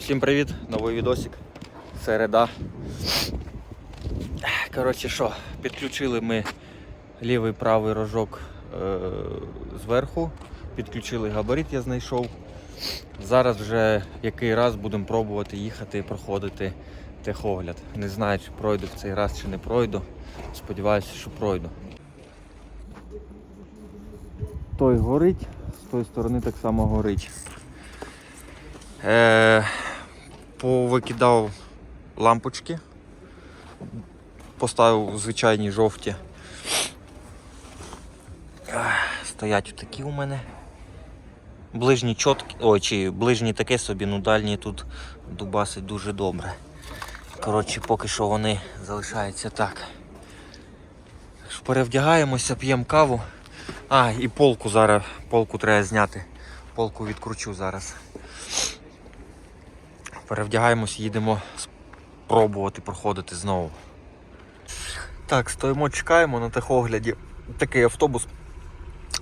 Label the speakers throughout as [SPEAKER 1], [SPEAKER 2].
[SPEAKER 1] Всім привіт, новий відосик. Середа. Коротше що, підключили ми лівий правий рожок е- зверху, підключили габарит, я знайшов. Зараз вже який раз будемо пробувати їхати і проходити техогляд. Не знаю, чи пройду в цей раз, чи не пройду. Сподіваюся, що пройду. Той горить, з тої сторони так само горить. Е, повикидав лампочки, поставив звичайні жовті. Стоять такі у мене. Ближні чоткі, ой, чи ближні таке собі, ну дальні тут дубасить дуже добре. Коротше, поки що вони залишаються так. Перевдягаємося, п'ємо каву. А, і полку зараз, полку треба зняти. Полку відкручу зараз. Перевдягаємось, їдемо спробувати проходити знову. Так, стоїмо, чекаємо на техогляді. Такий автобус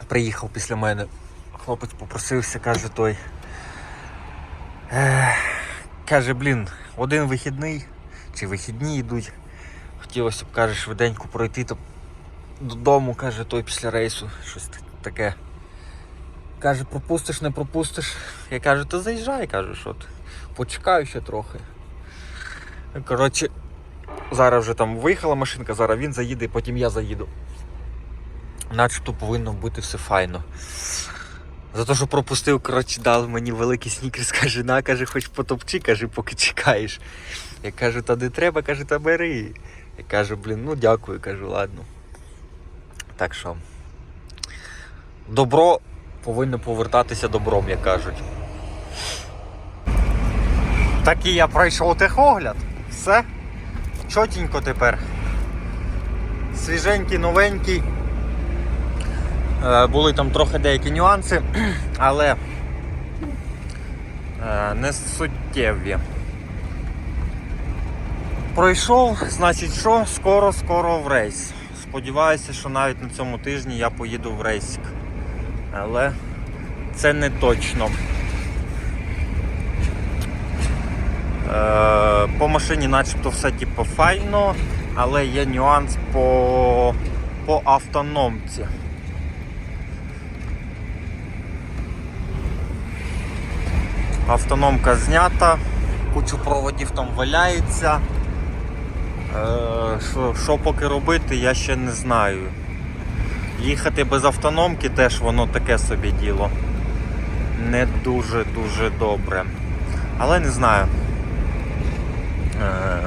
[SPEAKER 1] приїхав після мене. Хлопець попросився, каже той. Ех, каже, блін, один вихідний чи вихідні йдуть. Хотілося б, каже, швиденько пройти то додому, каже той після рейсу. Щось таке. Каже, пропустиш, не пропустиш. Я кажу, то заїжджай, кажу, що ти. Почекаю ще трохи. Коротше, зараз вже там виїхала машинка, зараз він заїде, потім я заїду. Начебто повинно бути все файно. За те, що пропустив, коротше, дали мені великий снікерс, каже, на, каже, хоч потопчи, каже, поки чекаєш. Я кажу, та не треба, каже, та бери. Я кажу, блін, ну дякую, кажу, ладно. Так що. Добро повинно повертатися добром, як кажуть. Так і я пройшов техогляд. Все. Чотенько тепер. Свіженький, новенький. Е, Були там трохи деякі нюанси, але е, не суттєві. Пройшов, значить що, скоро-скоро в рейс. Сподіваюся, що навіть на цьому тижні я поїду в рейсик. Але це не точно. Е, По машині начебто все типу файно, але є нюанс по, по автономці. Автономка знята, кучу проводів там валяється. Е, Що, що поки робити, я ще не знаю. Їхати без автономки теж воно таке собі діло. Не дуже-дуже добре. Але не знаю. Е,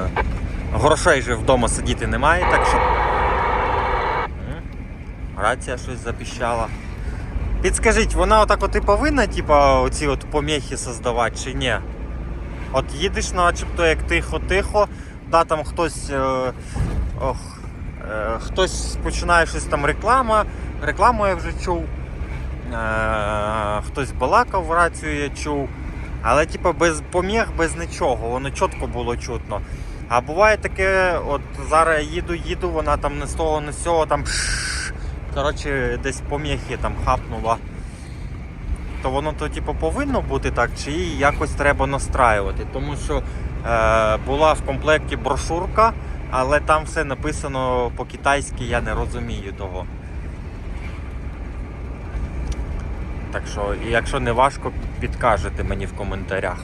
[SPEAKER 1] Грошей же вдома сидіти немає, так що. Рація щось запіщала. Підскажіть, вона отак от і повинна, типа, оці от помехи создавати чи ні? От їдеш начебто як тихо-тихо, да, там хтось. Е, ох, е, хтось починає щось там реклама, рекламу я вже чув. Е, хтось балакав в рацію, я чув. Але типу без поміг, без нічого, воно чітко було чутно. А буває таке, от зараз я їду, їду, вона там не з того, не з цього там. Коротше, десь поміхи там хапнула. То воно то типу, повинно бути так, чи її якось треба настраювати. Тому що е, була в комплекті брошурка, але там все написано по-китайськи, я не розумію того. Так що, якщо не важко, підкажете мені в коментарях.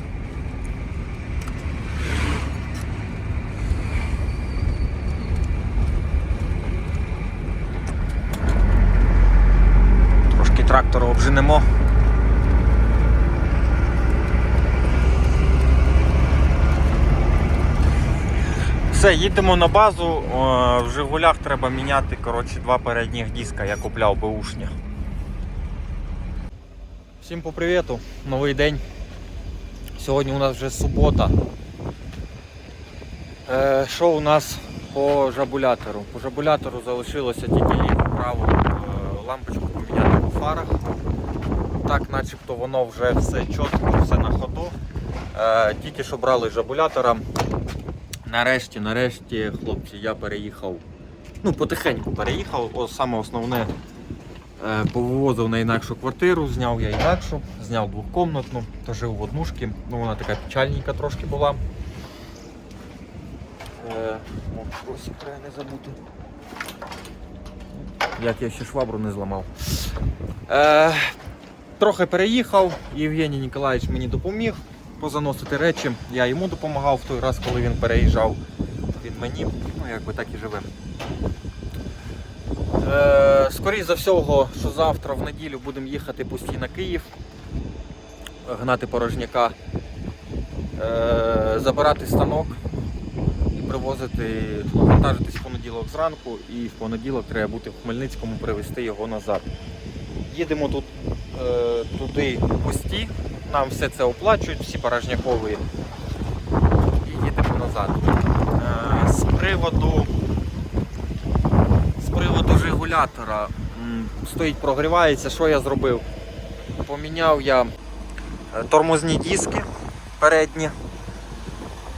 [SPEAKER 1] Трошки трактора обженемо. Все, їдемо на базу. В Жигулях треба міняти коротше, два передніх диска, я купляв беушні. Всім по привіту, новий день. Сьогодні у нас вже субота. Е, що у нас по жабулятору? По жабулятору залишилося тільки ліву праву е, лампочку поміняти по фарах. Так, начебто воно вже все чітко, все на ходу. Е, тільки що брали жабулятора. Нарешті, нарешті, хлопці, я переїхав. Ну, потихеньку переїхав. О, саме основне Повивозив на інакшу квартиру, зняв я інакшу, зняв двохкомнатну, то жив в однушці. Ну, вона така печальненька трошки була. Е, Ось треба не забути. Як я ще швабру не зламав. Е, трохи переїхав, Євгеній Ніколаєвич мені допоміг позаносити речі. Я йому допомагав в той раз, коли він переїжджав. Він мені, ну якби так і живемо. Е, скоріше за всього, що завтра в неділю будемо їхати пусті на Київ, гнати порожняка, е, забирати станок і привозити, вантажитись в понеділок зранку, і в понеділок треба бути в Хмельницькому, привезти його назад. Їдемо тут е, туди пусті, нам все це оплачують, всі порожнякові, і їдемо назад. З приводу приводу регулятора стоїть, прогрівається. Що я зробив? Поміняв я е, тормозні диски передні.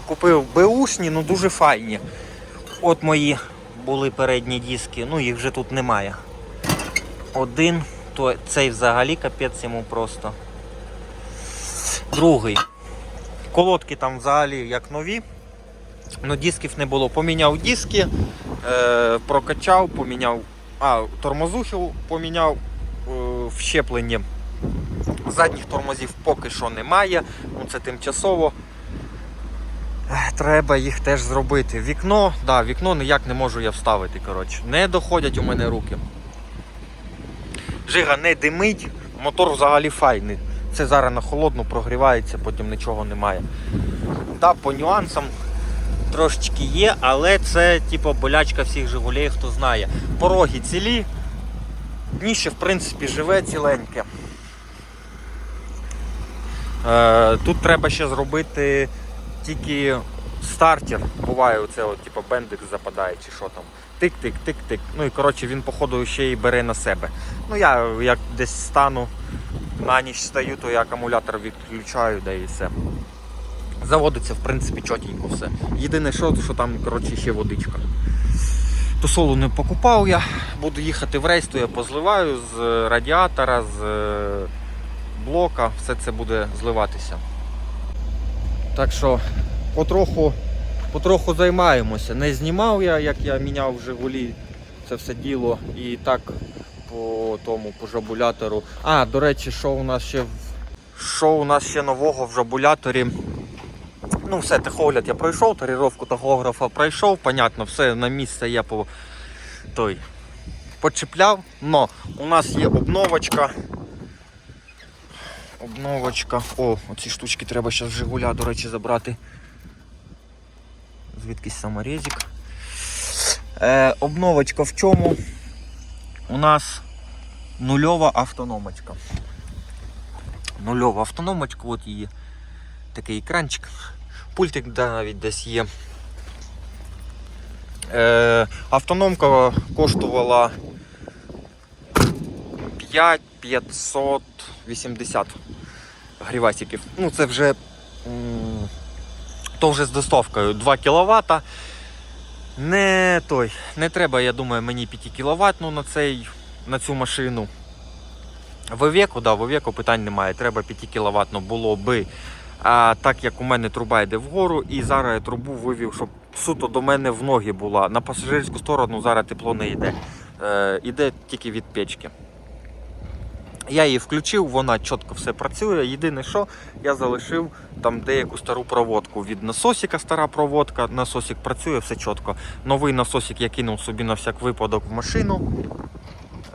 [SPEAKER 1] Купив беушні, ну дуже файні. От мої були передні диски, ну їх вже тут немає. Один, то цей взагалі капець йому просто. Другий. Колодки там взагалі як нові. Ну, дисків не було. Поміняв диски, е, прокачав, поміняв. А, тормозухи поміняв е, в. Задніх тормозів поки що немає. Ну, це тимчасово. Треба їх теж зробити. Вікно, да, вікно ніяк не можу я вставити. коротше. Не доходять у мене руки. Жига не димить, мотор взагалі файний. Це зараз на холодну прогрівається, потім нічого немає. Да, по нюансам трошечки є, але це типу болячка всіх Жигулей, хто знає. Пороги цілі, дніще в принципі живе ціленьке. Е, тут треба ще зробити тільки стартер. Буває оце от, типу, бендик западає чи що там. Тик-тик-тик-тик. Ну і коротше він походу ще й бере на себе. Ну я як десь стану на ніч стаю, то я акумулятор відключаю, да і все. Заводиться, в принципі, чотенько все. Єдине, що, що там коротше, ще водичка. То солу не покупав я, буду їхати в рейс, то я позливаю з радіатора, з е, блока, все це буде зливатися. Так що потроху, потроху займаємося. Не знімав я, як я міняв Жигулі це все діло. І так по тому по жабулятору. А, до речі, що у нас ще що у нас ще нового в жабуляторі? Ну, все, тахогляд я пройшов, таріровку тахографа пройшов, понятно, все на місце я по той почепляв. Но у нас є обновочка. Обновочка. О, оці штучки треба зараз Жигуля, до речі, забрати. Звідкись саморезик. Е, обновочка в чому? У нас нульова автономочка. Нульова автономочка, от її такий екранчик. Пультик да, навіть десь є. Е, автономка коштувала 5580 грівасиків. Ну це вже то вже з доставкою 2 кВт. Не той, не треба, я думаю, мені 5 кВт ну, на, цей, на цю машину. Вовеку, да, Вовеку питань немає. Треба 5 кВт було би. А так як у мене труба йде вгору, і зараз я трубу вивів, щоб суто до мене в ноги була. На пасажирську сторону зараз тепло не йде. Е, іде тільки від печки. Я її включив, вона чітко все працює. Єдине, що я залишив там деяку стару проводку від насосика, стара проводка. Насосик працює, все чітко. Новий насосик я кинув собі на всяк випадок в машину.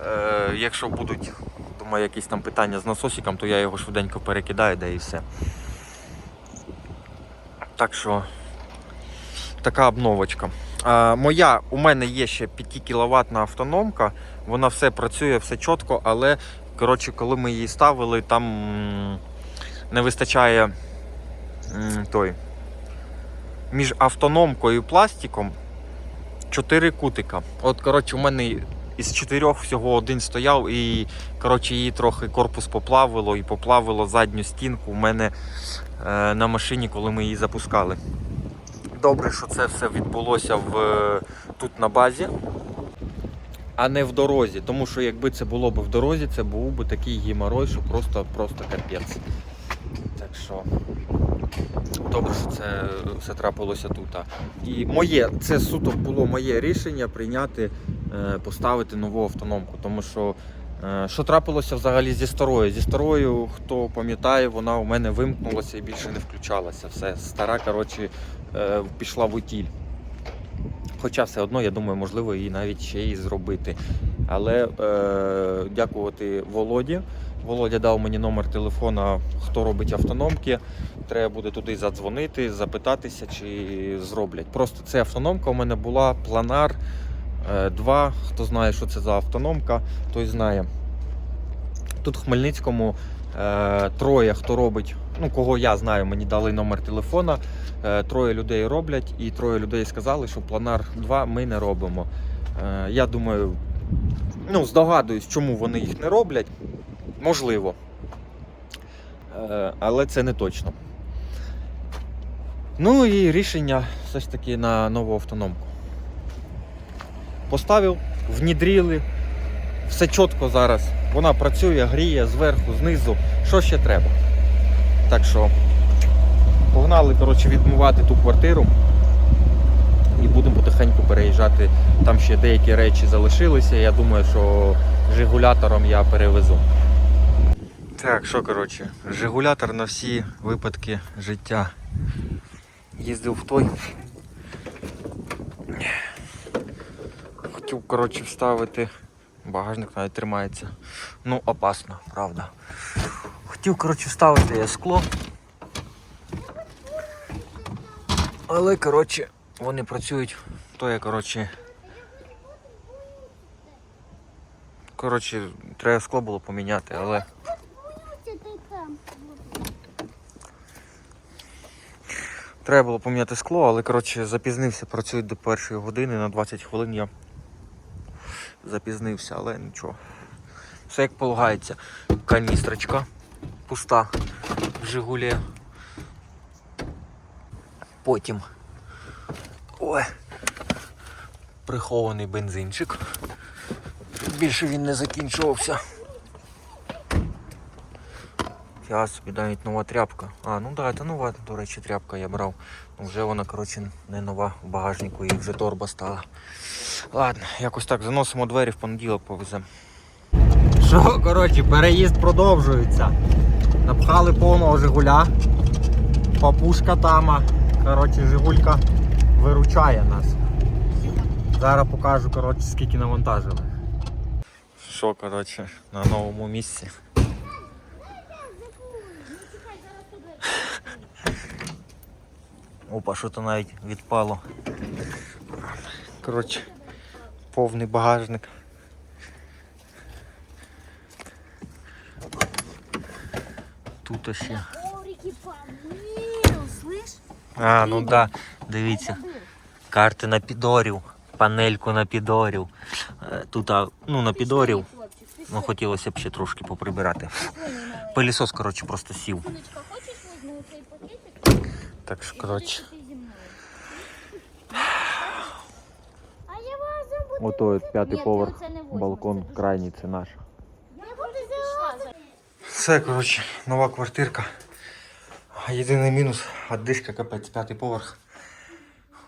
[SPEAKER 1] Е, якщо будуть, думаю, якісь там питання з насосиком, то я його швиденько перекидаю, да і все. Так що така обновочка. А, моя, у мене є ще 5 кВт автономка, вона все працює, все чітко, але коротше, коли ми її ставили, там не вистачає той. Між автономкою і пластиком 4 кутика. От, коротше, у мене із чотирьох всього один стояв, і коротше, її трохи корпус поплавило і поплавило задню стінку у мене на машині, коли ми її запускали. Добре, що це все відбулося в, тут на базі. а не в дорозі. Тому що якби це було б в дорозі, це був би такий геморой, що просто, просто капець. Так що добре, що це все трапилося тут. І моє, це суто було моє рішення прийняти, е, поставити нову автономку. Тому що е, що трапилося взагалі зі старою? Зі старою, хто пам'ятає, вона у мене вимкнулася і більше не включалася. Все, стара, коротше, е, пішла в утіль. Хоча все одно, я думаю, можливо, її навіть ще і зробити. Але е, дякувати Володі. Володя дав мені номер телефона, хто робить автономки. Треба буде туди задзвонити, запитатися, чи зроблять. Просто це автономка у мене була Планар 2. Хто знає, що це за автономка, той знає. Тут в Хмельницькому е, троє, хто робить, ну кого я знаю, мені дали номер телефона. Е, троє людей роблять, і троє людей сказали, що Планар 2 ми не робимо. Е, я думаю, ну, здогадуюсь, чому вони їх не роблять. Можливо. Е, але це не точно. Ну і рішення все ж таки на нову автономку. Поставив, внідріли, все чітко зараз. Вона працює, гріє зверху, знизу. Що ще треба? Так що погнали коротше, відмивати ту квартиру і будемо потихеньку переїжджати. Там ще деякі речі залишилися. Я думаю, що жигулятором я перевезу. Так, що коротше, жигулятор на всі випадки життя. Їздив в той. Хотів, коротше, вставити. Багажник навіть тримається. Ну, опасно, правда. Хотів, коротше, вставити я скло. Але, коротше, вони працюють. То я, коротше. Коротше, треба скло було поміняти, але Треба було поміняти скло, але коротше запізнився, працюють до першої години на 20 хвилин я запізнився, але нічого. Все як полагається. Каністрочка пуста в Жигулі. Потім. Ой. Прихований бензинчик. Більше він не закінчувався. Я собі навіть нова тряпка. А, ну да, це нова, до речі, тряпка я брав. Ну, вже вона, коротше, не нова в багажнику, і вже торба стала. Ладно, якось так заносимо двері в понеділок повеземо. Що, коротше, переїзд продовжується. Напхали повного Жигуля. Папушка тама. Коротше, Жигулька виручає нас. Зараз покажу, коротше, скільки навантажили. Що, коротше, на новому місці. Опа, що то навіть відпало. Коротше, повний багажник. Тут ще. А, ну да, дивіться. Карти на підорів, панельку на підорів. Е, Тут, ну, на підорів. Ну, хотілося б ще трошки поприбирати. Пилісос, коротше, просто сів. Так що, коротше.
[SPEAKER 2] Ти зі мною. А я вас забуду.
[SPEAKER 1] Ото от п'ятий поверх, балкон крайній, це наш. Все, коротше, нова квартирка. Єдиний мінус, одишка, капець, п'ятий поверх.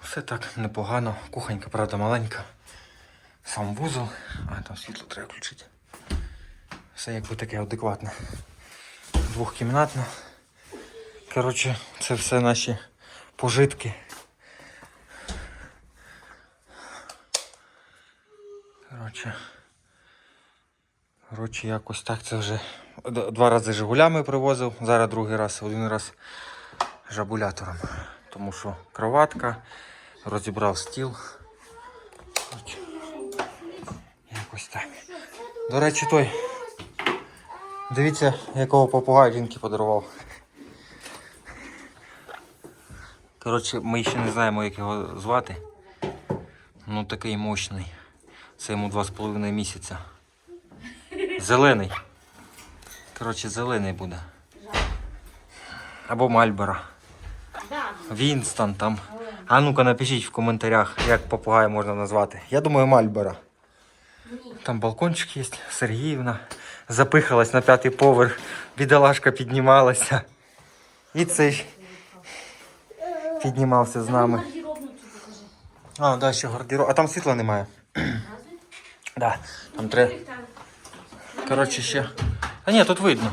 [SPEAKER 1] Все так непогано. Кухонька, правда, маленька. Сам вузол, а там світло треба включити. Все якби таке адекватне. Двохкімнатне. Коротше, це все наші пожитки. Коротше. Коротше, якось так це вже два рази Жигулями привозив, зараз другий раз, один раз жабулятором. Тому що кроватка, розібрав стіл. Коротше, Якось так. До речі, той. Дивіться, якого попугая жінки подарував. Коротше, ми ще не знаємо, як його звати. Ну такий мощний. Це йому два з половиною місяця. Зелений. Коротше, зелений буде. Або Мальбора. Вінстон там. А ну-ка напишіть в коментарях, як попугая можна назвати. Я думаю, Мальбора. Там балкончик є, Сергіївна. Запихалась на п'ятий поверх, бідолашка піднімалася. І цей піднімався з нами. А, да, ще гардероб. А там світла немає.
[SPEAKER 2] Разве?
[SPEAKER 1] Да, там треба.
[SPEAKER 2] Там.
[SPEAKER 1] Коротше, ще. А ні, тут видно.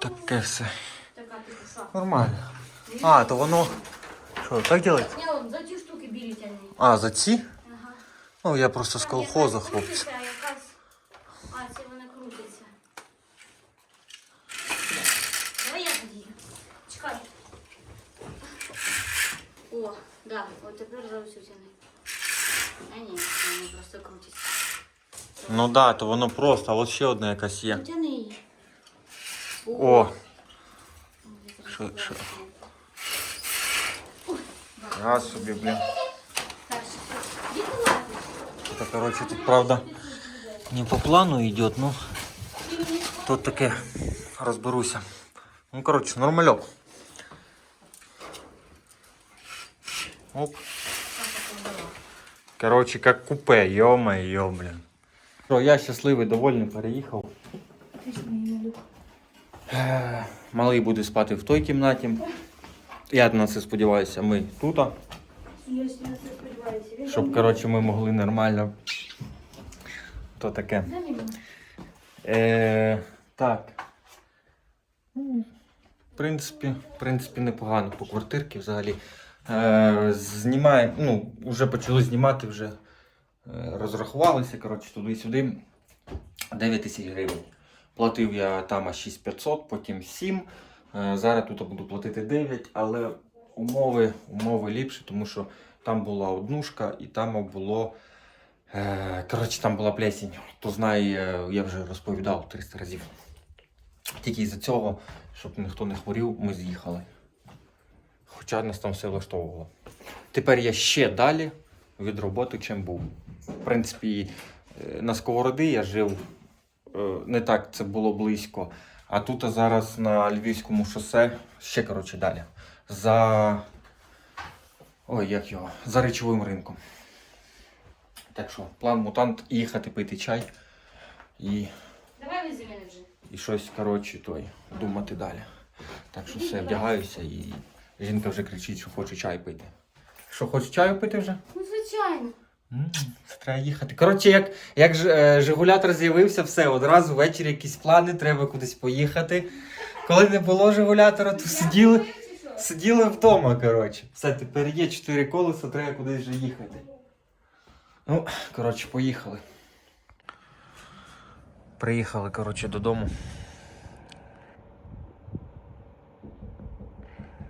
[SPEAKER 1] Таке все.
[SPEAKER 2] Така типу що?
[SPEAKER 1] Нормально. А, то воно. Що, так делать?
[SPEAKER 2] Ні, он за ті штуки білі тягни.
[SPEAKER 1] А, за ці?
[SPEAKER 2] Ага.
[SPEAKER 1] Ну, я просто з
[SPEAKER 2] Там
[SPEAKER 1] колхозу,
[SPEAKER 2] якась
[SPEAKER 1] хлопці.
[SPEAKER 2] крутиться, а якась... А, це вона крутиться. Давай я тоді. Чекай. О, да, от тепер за усю тяни. А ні, вона просто крутиться.
[SPEAKER 1] Ну да, то воно просто, а от ще одна якась є.
[SPEAKER 2] Тяни її.
[SPEAKER 1] О! Що, що? Я собі, блін.
[SPEAKER 2] Так, Ніколай,
[SPEAKER 1] Та, короче, тут, правда, не по плану йде, ну, тут таке, розберуся. Ну, короче, нормальок. Оп. Короче, как купе, ё-моё, блин. Що, я щасливий, довольний, переїхав. Е, Малий буде спати в той кімнаті. Я на це сподіваюся, ми тут. Щоб, коротше, ми могли нормально. То таке. Е, так. Ну, В принципі, в принципі, непогано по квартирці взагалі. Е, знімаємо, ну, вже почали знімати, вже розрахувалися, коротше, туди-сюди. 9 тисяч гривень. Платив я там 6500, потім 7. Е, зараз тут буду платити 9, але умови, умови ліпші, тому що там була однушка і там було. Е, коротше, там була плесінь. Хто знає, е, я вже розповідав 300 разів. Тільки із-за цього, щоб ніхто не хворів, ми з'їхали. Хоча нас там все влаштовувало. Тепер я ще далі від роботи, чим був. В принципі, е, на Сковороди я жив е, не так це було близько. А тут зараз на Львівському шосе ще коротше далі. За. Ой, як його? За речовим ринком. Так що, план мутант їхати пити чай і,
[SPEAKER 2] Давай вези мене вже.
[SPEAKER 1] і щось, коротше, той, думати далі. Так що все, вдягаюся і жінка вже кричить, що хоче чай пити. Що, хочеш чаю пити вже?
[SPEAKER 2] Ну, звичайно.
[SPEAKER 1] Це треба їхати. Коротше, як, як ж, е, Жигулятор з'явився, все, одразу ввечері якісь плани, треба кудись поїхати. Коли не було Жигулятора, то сиділи, сиділи вдома, коротше. Все, тепер є чотири колеса, треба кудись вже їхати. Ну, коротше, поїхали. Приїхали, коротше, додому.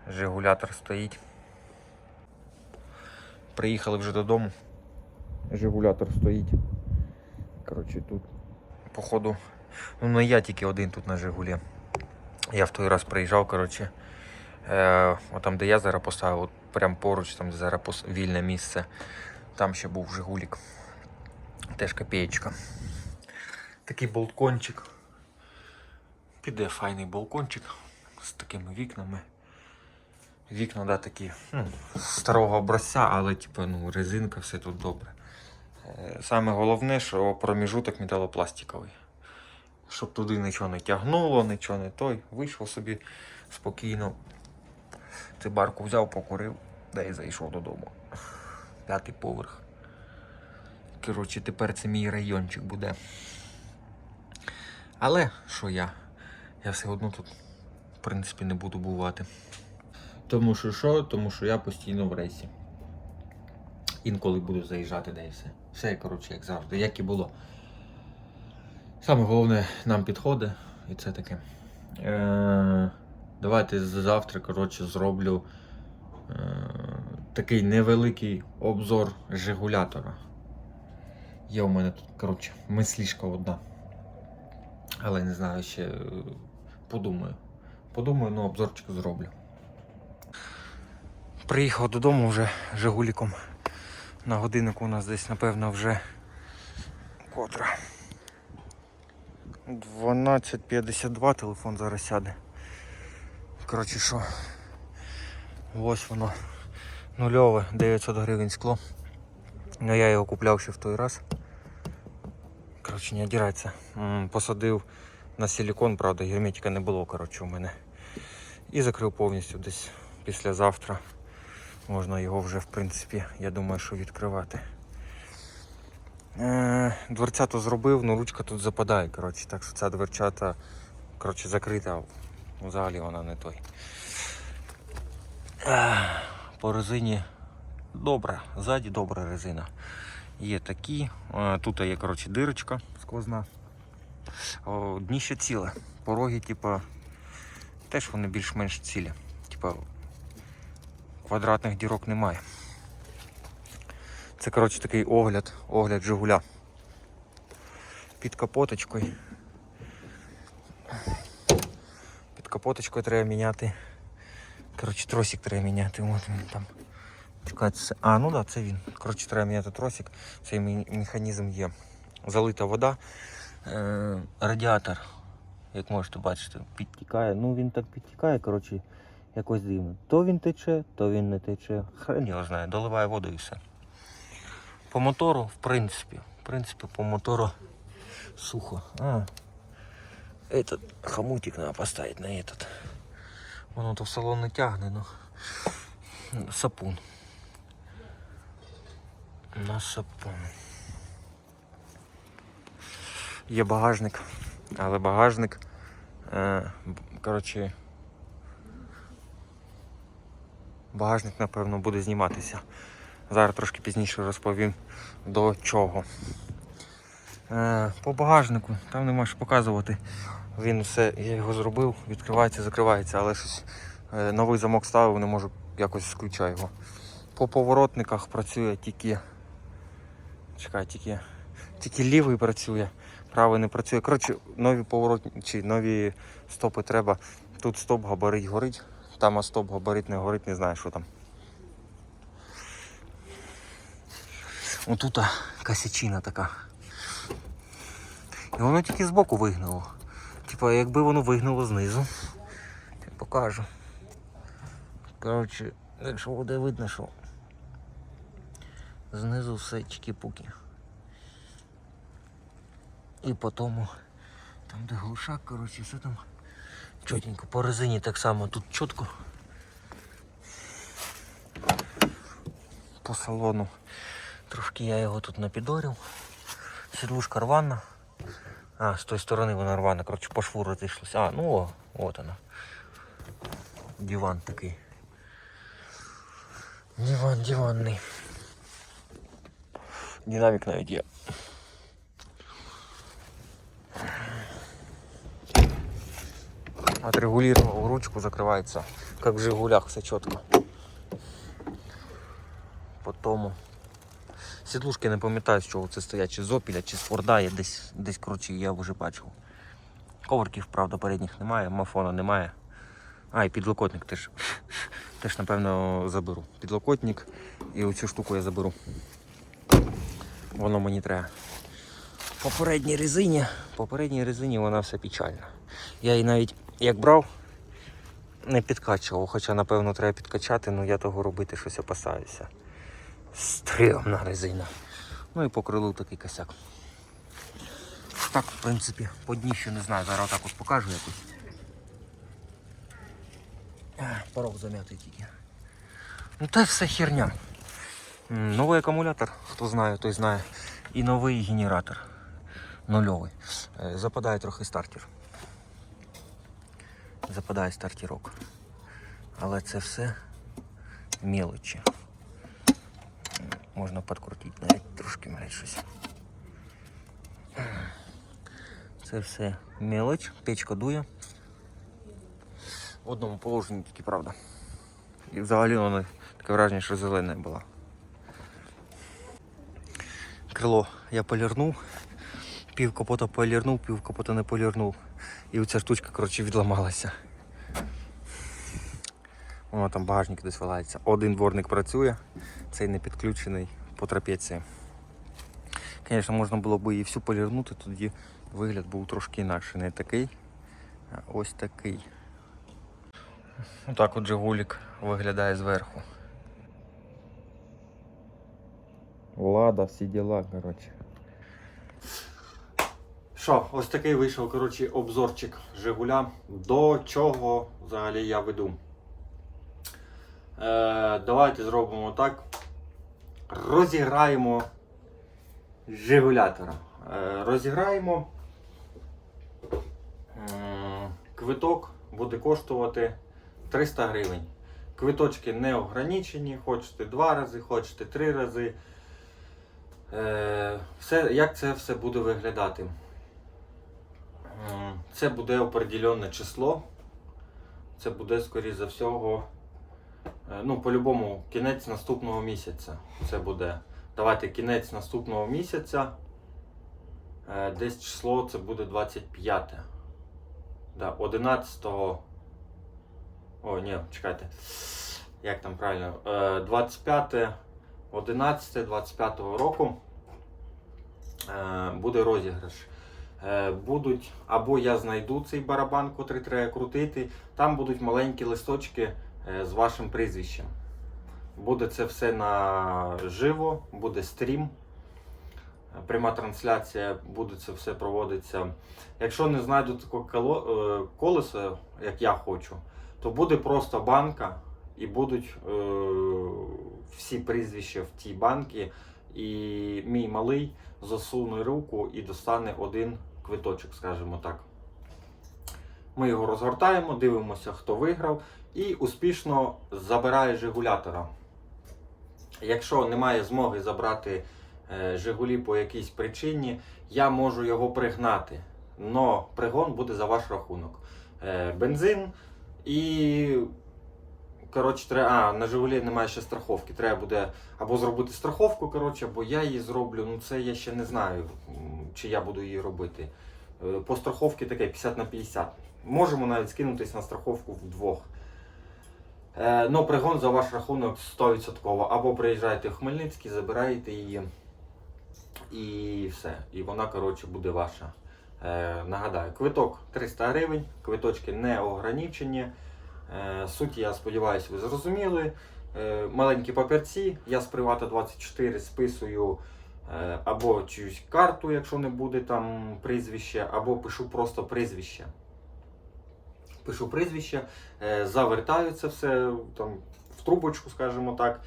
[SPEAKER 1] Жигулятор стоїть. Приїхали вже додому. Жигулятор стоїть. Коротше, тут. Походу. Ну, не я тільки один тут на Жигулі. Я в той раз приїжджав, коротше. Е, отам, де я зараз поставив, от прям поруч, там де зараз пос- вільне місце. Там ще був Жигулік. Теж копеєчка. Такий балкончик. Піде файний балкончик з такими вікнами. Вікна, да, такі ну, старого образця, але типу, ну, резинка, все тут добре. Е, Саме головне, що проміжуток металопластиковий. Щоб туди нічого не тягнуло, нічого не той. Вийшов собі спокійно. Цибарку взяв, покурив, да і зайшов додому. П'ятий поверх. Коротше, тепер це мій райончик буде. Але що я? Я все одно тут, в принципі, не буду бувати. Тому що що? Тому що я постійно в рейсі. Інколи буду заїжджати, де все. Все, коротше, як завжди, як і було. Саме головне нам підходить, і це таке. Е, давайте завтра, коротше, зроблю е, такий невеликий обзор Жигулятора. Є у мене тут, коротше, мислішка одна. Але не знаю, ще е, подумаю. Подумаю, ну обзорчик зроблю. Приїхав додому вже Жигуліком. На годиннику у нас десь, напевно, вже котра. 12.52 телефон зараз сяде. Коротше що. Ось воно нульове, 900 гривень скло. Ну я його купляв ще в той раз. коротше, не одирається. Посадив на силікон, правда, герметика не було, коротше, у мене. І закрив повністю десь післязавтра. Можна його вже, в принципі, я думаю, що відкривати. Е, дверцята зробив, ну ручка тут западає, коротше, так що ця дверцята коротше, закрита, взагалі вона не той. Е, по резині добра, ззаді добра резина. Є такі. Е, Тут є коротше, дирочка сквозна. О, Дніще ціле. Пороги, типа, теж вони більш-менш цілі. Типа, квадратних дірок немає. Це коротше такий огляд, огляд Жигуля. Під капоточкою. Під капоточкою треба міняти. Коротше, тросик треба міняти. От він там. Чекайте. А, ну так, да, це він. Коротше, треба міняти тросик. Цей механізм є. Залита вода. Е, радіатор, як можете бачити, підтікає. Ну він так підтікає, коротше, якось дивно. То він тече, то він не тече. Хрен його знає, доливає воду і все. По мотору, в принципі, в принципі, по мотору сухо. А, этот хомутик надо поставить на этот. Воно то в салон не тягне, ну. Сапун. На сапун. Є багажник, але багажник. Е, коротше. Багажник, напевно, буде зніматися. Зараз трошки пізніше розповім до чого. Е, по багажнику, там нема що показувати. Він все, я його зробив, відкривається, закривається, але щось е, новий замок ставив, не можу якось включаю його. По поворотниках працює тільки. Чекай, тільки, тільки лівий працює, правий не працює. Коротше, нові поворотні чи нові стопи треба. Тут стоп габарит горить, там стоп габарит не горить, не знаю, що там. Отут косячина така. І воно тільки збоку вигнуло. Типа, якби воно вигнуло знизу. Я покажу. Коротше, якщо буде видно, що знизу все чики-пуки. І по тому, там де глушак, коротше, все там чотенько. По резині так само тут чітко. По салону. Трошки я його тут напідорив. Сідлушка рвана. А, з тої сторони вона рвана, коротше, по шву розійшлося. А, ну о, от вона. Диван такий. Диван, диванний. Динамік навіть є. Отрегулировал ручку, закрывается. Как в Жигулях, все четко. Потом Сідлушки не пам'ятаю, з чого це стоять, чи з опіля, чи з форда, я десь, десь коротше, я вже бачив. Ковриків, правда, передніх немає, мафона немає. А, і підлокотник теж. Теж, напевно, заберу. Підлокотник і оцю штуку я заберу. Воно мені треба. По передній резині, по передній резині вона все печальна. Я її навіть як брав, не підкачував, хоча, напевно, треба підкачати, але я того робити щось опасаюся. Стрімна резина. Ну і по крилу такий косяк. Так, в принципі, по дні ще не знаю, зараз отак от покажу якось. Порог зам'ятий тільки. Ну це все херня. Новий акумулятор, хто знає, той знає. І новий генератор. Нульовий. Е, Западає трохи стартер. Западає стартірок. Але це все мелочі. Можна підкрутити навіть трошки навіть щось. Це все мелоч, печка дує. В одному положенні тільки правда. І взагалі воно таке враження, що зелене було. Крило я полірнув, пів капота полірнув, пів капота не полірнув. І оця штучка, коротше, відламалася. Воно там багажник десь валяється. Один дворник працює, цей не підключений по трапеції. Звісно, можна було б і всю полірнути, тоді вигляд був трошки інакший. Не такий, а ось такий. Отак от Жигулік виглядає зверху. Лада, всі діла, коротше. Що, ось такий вийшов коротше, обзорчик Жигуля. До чого взагалі я веду. Е, давайте зробимо так. Розіграємо Жигулятора. Е, розіграємо. М, Квиток буде коштувати 300 гривень. Квиточки не ограничені, хочете два рази, хочете три рази. Е, все, як це все буде виглядати? Це буде определенне число. Це буде, скоріш за всього, е, ну, по-любому, кінець наступного місяця. Це буде. Давайте кінець наступного місяця. Е, Десь число це буде 25. Да, 11. О, ні, чекайте. Як там правильно? Е, 25, 11, 25 року е, буде розіграш. Е, Будуть, або я знайду цей барабан, котрий треба крутити. Там будуть маленькі листочки е, з вашим прізвищем. Буде це все наживо, буде стрім. Пряма трансляція, буде це все проводитися. Якщо не знайду е, колесо, як я хочу, то буде просто банка і будуть е, всі прізвища в тій банці. І мій малий засуне руку і достане один квиточок, скажімо так. Ми його розгортаємо, дивимося, хто виграв, і успішно забирає Жигулятора. Якщо немає змоги забрати е, Жигулі по якійсь причині, я можу його пригнати. Но пригон буде за ваш рахунок. Е, Бензин і. Коротше, треба. А, на Жигулі немає ще страховки. Треба буде або зробити страховку, коротше, або я її зроблю. Ну це я ще не знаю, чи я буду її робити. Е, По страховці таке 50 на 50. Можемо навіть скинутись на страховку вдвох. Е, Ну, пригон за ваш рахунок 100%. Або приїжджаєте в Хмельницький, забираєте її. І все. І вона, коротше, буде ваша. Е, нагадаю, квиток 300 гривень, квиточки не ограничені. Е, суть, я сподіваюся, ви зрозуміли. Е, маленькі папірці, я з Привата 24 списую е, або чиюсь карту, якщо не буде там прізвище, або пишу просто прізвище. Пишу прізвище, завертаю це все там, в трубочку, скажімо так.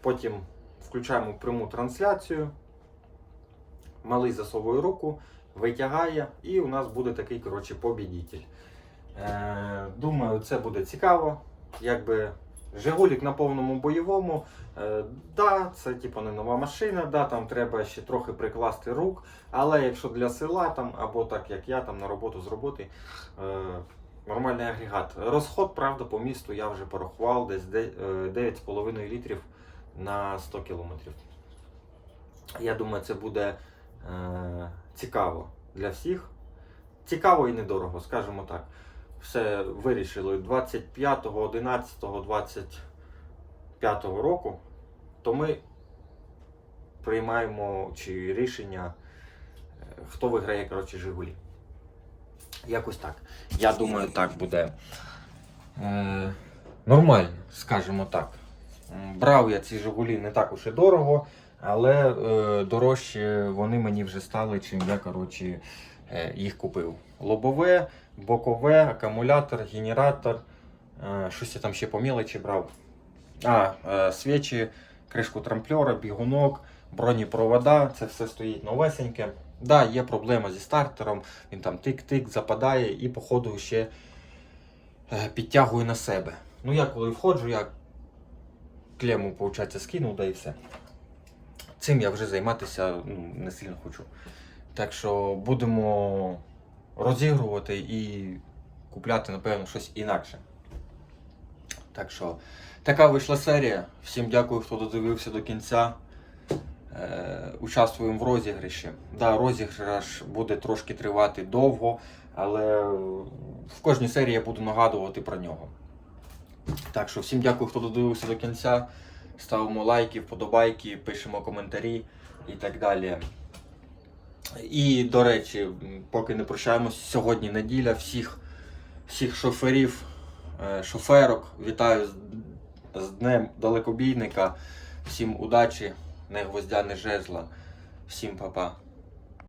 [SPEAKER 1] Потім включаємо пряму трансляцію. Малий засовує руку, витягає, і у нас буде такий коротше, побідітель. Е, думаю, це буде цікаво. Якби Жигулік на повному бойовому. Е, да, це типу не нова машина, да, там треба ще трохи прикласти рук. Але якщо для села там, або так як я там на роботу з роботи, е, нормальний агрегат. Розход, правда, по місту я вже порахував десь е, 9,5 літрів на 100 кілометрів. Я думаю, це буде цікаво для всіх. Цікаво і недорого, скажімо так. Все вирішили 25.11.25 року, то ми приймаємо чи рішення, е, хто виграє коротше, Жигулі. Якось так. Я думаю, так буде е, нормально, скажімо так. Брав я ці Жигулі не так уж і дорого, але е, дорожче вони мені вже стали, чим я коротше, е, їх купив. Лобове, бокове, акумулятор, генератор. Е, щось я там ще по мілочі брав. А, е, свічі, кришку трамплера, бігунок, бронепровода, це все стоїть новесеньке. Да, є проблема зі стартером, він там тик-тик западає і, походу, ще е, підтягує на себе. Ну, я коли входжу, я клему, виходить, скинув, да і все. Цим я вже займатися ну, не сильно хочу. Так що будемо розігрувати і купляти, напевно, щось інакше. Так що, така вийшла серія. Всім дякую, хто додивився до кінця. Е, участвуємо в розіграші. Да, розіграш буде трошки тривати довго, але в кожній серії я буду нагадувати про нього. Так що всім дякую, хто додивився до кінця. Ставимо лайки, вподобайки, пишемо коментарі і так далі. І, до речі, поки не прощаємось, сьогодні неділя. Всіх, всіх шоферів, е, шоферок вітаю з, з Днем далекобійника. Всім удачі, не гвоздя, не жезла. Всім па-па.